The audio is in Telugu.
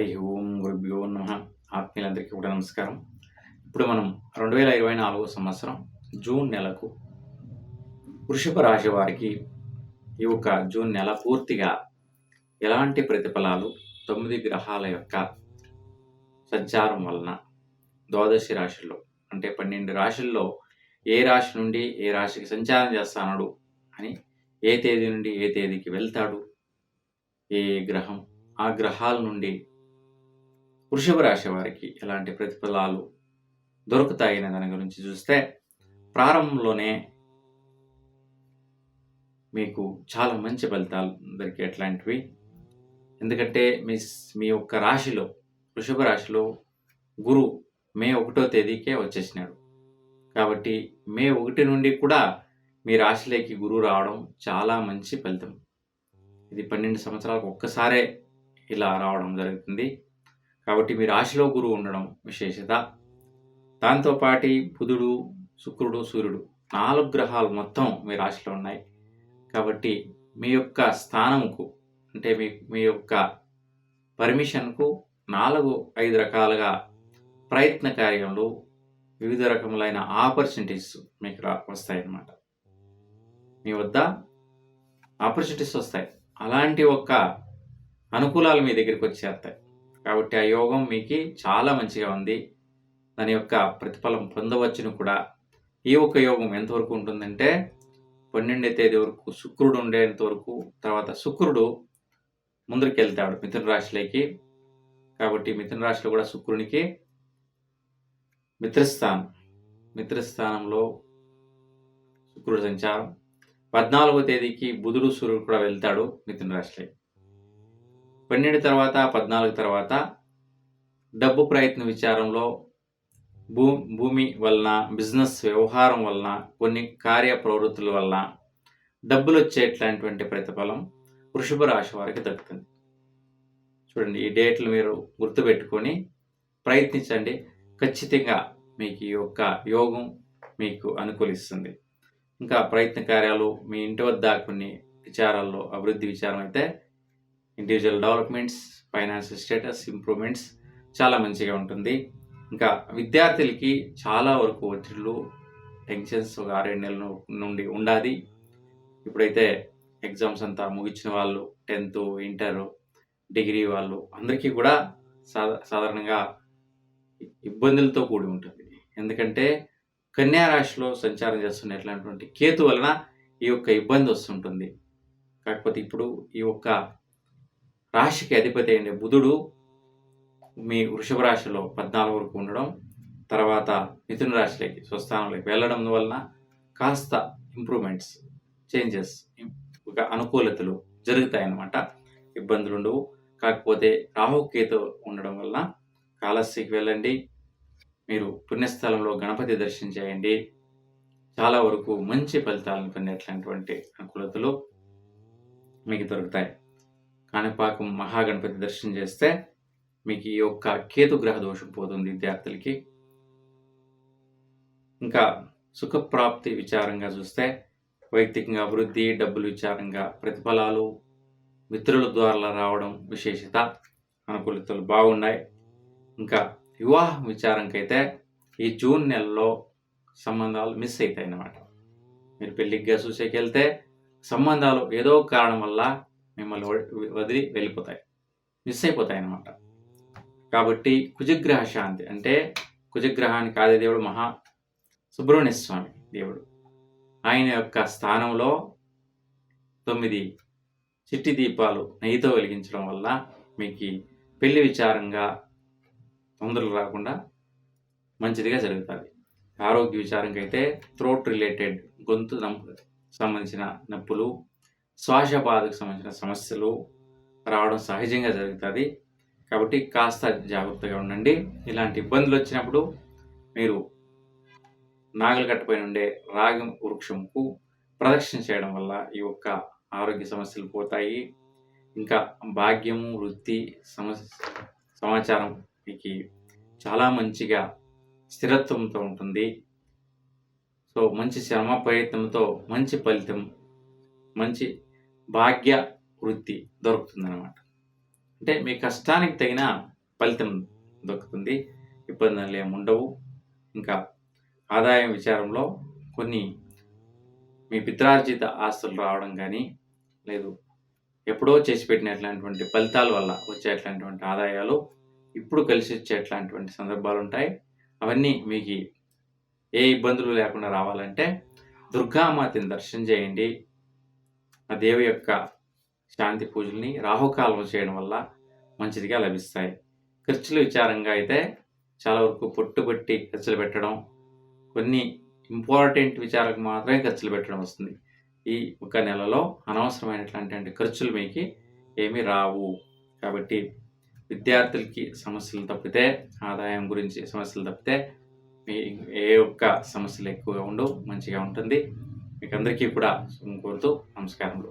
హరి ఓం గురుభ్యో నమ. ఆత్మీయులందరికీ కూడా నమస్కారం. ఇప్పుడు మనం రెండు వేల ఇరవై నాలుగో సంవత్సరం జూన్ నెలకు వృషభ రాశి వారికి ఈ యొక్క జూన్ నెల పూర్తిగా ఎలాంటి ప్రతిఫలాలు తొమ్మిది గ్రహాల యొక్క సంచారం వలన ద్వాదశి రాశుల్లో అంటే పన్నెండు రాశుల్లో ఏ రాశి నుండి ఏ రాశికి సంచారం చేస్తాడు అని ఏ తేదీ నుండి ఏ తేదీకి వెళ్తాడు? ఏ గ్రహం? ఆ గ్రహాల నుండి వృషభ రాశి వారికి ఎలాంటి ప్రతిఫలాలు దొరుకుతాయనే దాని గురించి చూస్తే ప్రారంభంలోనే మీకు చాలా మంచి ఫలితాలు దొరికే అట్లాంటివి. ఎందుకంటే మీ మీ యొక్క రాశిలో వృషభ రాశిలో గురు మే ఒకటో తేదీకే వచ్చేసినాడు. కాబట్టి మే ఒకటి నుండి కూడా మీ రాశిలోకి గురువు రావడం చాలా మంచి ఫలితం. ఇది పన్నెండు సంవత్సరాలకు ఒక్కసారే ఇలా రావడం జరుగుతుంది. కాబట్టి మీ రాశిలో గురువు ఉండడం విశేషత. దాంతోపాటి బుధుడు శుక్రుడు సూర్యుడు నాలుగు గ్రహాలు మొత్తం మీ రాశిలో ఉన్నాయి. కాబట్టి మీ యొక్క స్థానంకు అంటే మీ మీ యొక్క పర్మిషన్కు నాలుగు ఐదు రకాలుగా ప్రయత్న కార్యంలో వివిధ రకములైన ఆపర్చునిటీస్ మీకు రా వస్తాయన్నమాట. మీ వద్ద ఆపర్చునిటీస్ వస్తాయి. అలాంటి ఒక అనుకూలాలు మీ దగ్గరికి వచ్చేస్తాయి. కాబట్టి ఆ యోగం మీకు చాలా మంచిగా ఉంది. దాని యొక్క ప్రతిఫలం పొందవచ్చును కూడా. ఈ ఒక యోగం ఎంతవరకు ఉంటుందంటే పన్నెండో తేదీ వరకు శుక్రుడు ఉండేంత వరకు తర్వాత శుక్రుడు ముందరికి వెళ్తాడు మిథున రాశిలోకి. కాబట్టి మిథున రాశిలో కూడా శుక్రునికి మిత్రస్థానం. మిత్రస్థానంలో శుక్రుడు సంచారం. పద్నాలుగో తేదీకి బుధుడు సూర్యుడు కూడా వెళ్తాడు మిథున రాశిలోకి. పన్నెండు తర్వాత పద్నాలుగు తర్వాత డబ్బు ప్రయత్న విచారంలో భూ భూమి వలన బిజినెస్ వ్యవహారం వలన కొన్ని కార్య ప్రవృత్తుల వలన డబ్బులు వచ్చేట్లాంటివంటి ప్రతిఫలం వృషభ రాశి వారికి దక్కుతుంది. చూడండి ఈ డేట్లు మీరు గుర్తుపెట్టుకొని ప్రయత్నించండి. ఖచ్చితంగా మీకు ఈ యొక్క యోగం మీకు అనుకూలిస్తుంది. ఇంకా ప్రయత్న కార్యాలు మీ ఇంటి వద్ద కొన్ని విచారాల్లో అభివృద్ధి విచారం అయితే individual developments financial status improvements చాలా మంచిగా ఉంటుంది. ఇంకా విద్యార్థులకి చాలా వరకు ఒత్తిళ్ళు టెన్షన్స్ ఒక ఆరేడు నెలల నుండి ఉండాలి ఇప్పుడైతే ఎగ్జామ్స్ అంతా ముగించిన వాళ్ళు టెన్త్ ఇంటర్ డిగ్రీ వాళ్ళు అందరికీ కూడా సాధారణంగా ఇబ్బందులతో కూడి ఉంటుంది. ఎందుకంటే కన్యా రాశిలో సంచారం చేస్తున్న ఎట్లాంటి కేతు వలన ఈ యొక్క ఇబ్బంది వస్తుంటుంది. కాకపోతే ఇప్పుడు ఈ యొక్క రాశికి అధిపతి అయిన బుధుడు మీ వృషభ రాశిలో పద్నాలుగు వరకు ఉండడం తర్వాత మిథున రాశిలోకి స్వస్థానంలోకి వెళ్ళడం వలన కాస్త ఇంప్రూవ్మెంట్స్ చేంజెస్ ఒక అనుకూలతలు జరుగుతాయన్నమాట. ఇబ్బందులు ఉండవు. కాకపోతే రాహుకేతు ఉండడం వల్ల కాళహస్తికి వెళ్ళండి. మీరు పుణ్యస్థలంలో గణపతి దర్శనం చేయండి. చాలా వరకు మంచి ఫలితాలను పొందేటటువంటి అనుకూలతలు మీకు దొరుకుతాయి. కాణిపాకం మహాగణపతి దర్శనం చేస్తే మీకు ఈ యొక్క కేతు గ్రహ దోషం పోతుంది విద్యార్థులకి. ఇంకా సుఖప్రాప్తి విచారంగా చూస్తే వైయక్తికంగా అభివృద్ధి డబ్బులు విచారంగా ప్రతిఫలాలు మిత్రుల ద్వారా రావడం విశేషత అనుకూలతలు బాగున్నాయి. ఇంకా వివాహం విచారంకైతే ఈ జూన్ నెలలో సంబంధాలు మిస్ అవుతాయి అన్నమాట మీరు పెళ్ళిగ్గా చూసేకి వెళ్తే సంబంధాలు ఏదో కారణం వల్ల మిమ్మల్ని వదిలి వెళ్ళిపోతాయి. మిస్ అయిపోతాయి అన్నమాట కాబట్టి కుజగ్రహ శాంతి అంటే కుజగ్రహానికి ఆది దేవుడు మహా సుబ్రహ్మణ్య స్వామి దేవుడు. ఆయన యొక్క స్థానంలో తొమ్మిది చిట్టి దీపాలు నెయ్యితో వెలిగించడం వల్ల మీకు పెళ్ళి విచారంగా తొందరలు రాకుండా మంచిదిగా జరుగుతుంది. ఆరోగ్య విచారంగా అయితే థ్రోట్ రిలేటెడ్ గొంతు సంబంధించిన నొప్పులు శ్వాస బాధకు సంబంధించిన సమస్యలు రావడం సహజంగా జరుగుతుంది. కాబట్టి కాస్త జాగ్రత్తగా ఉండండి. ఇలాంటి ఇబ్బందులు వచ్చినప్పుడు మీరు నాగలగట్టపై ఉండే రాగి వృక్షంకు ప్రదక్షిణ చేయడం వల్ల ఈ యొక్క ఆరోగ్య సమస్యలు పోతాయి. ఇంకా భాగ్యము వృత్తి సమస్య సమాచారం మీకు చాలా మంచిగా స్థిరత్వంతో ఉంటుంది. సో మంచి శ్రమ ప్రయత్నంతో మంచి ఫలితం మంచి భాగ్య వృత్తి దొరుకుతుంది అనమాట అంటే మీ కష్టానికి తగిన ఫలితం దొరుకుతుంది. ఇబ్బందులు ఏమి ఉండవు. ఇంకా ఆదాయం విచారంలో కొన్ని మీ పిత్రార్జిత ఆస్తులు రావడం కానీ లేదు ఎప్పుడో చేసి పెట్టినట్లాంటివంటి ఫలితాల వల్ల వచ్చేట్లాంటివంటి ఆదాయాలు ఇప్పుడు కలిసి వచ్చేట్లాంటివంటి సందర్భాలు ఉంటాయి. అవన్నీ మీకు ఏ ఇబ్బందులు లేకుండా రావాలంటే దుర్గామాతని దర్శనం చేయండి. ఆ దేవి యొక్క శాంతి పూజల్ని రాహుకాలం చేయడం వల్ల మంచిదిగా లభిస్తాయి. ఖర్చుల విచారంగా అయితే చాలా వరకు పొట్టుబట్టి ఖర్చులు పెట్టడం కొన్ని ఇంపార్టెంట్ విచారాలకు మాత్రమే ఖర్చులు పెట్టడం వస్తుంది. ఈ ఒక నెలలో అనవసరమైనటువంటి ఖర్చులు మీకు ఏమీ రావు. కాబట్టి విద్యార్థులకి సమస్యలు తప్పితే ఆదాయం గురించి సమస్యలు తప్పితే మీ ఏ ఒక్క సమస్యలు ఎక్కువగా ఉండవు మంచిగా ఉంటుంది. మీకు అందరికీ కూడా శుభం కోరుతూ నమస్కారములు.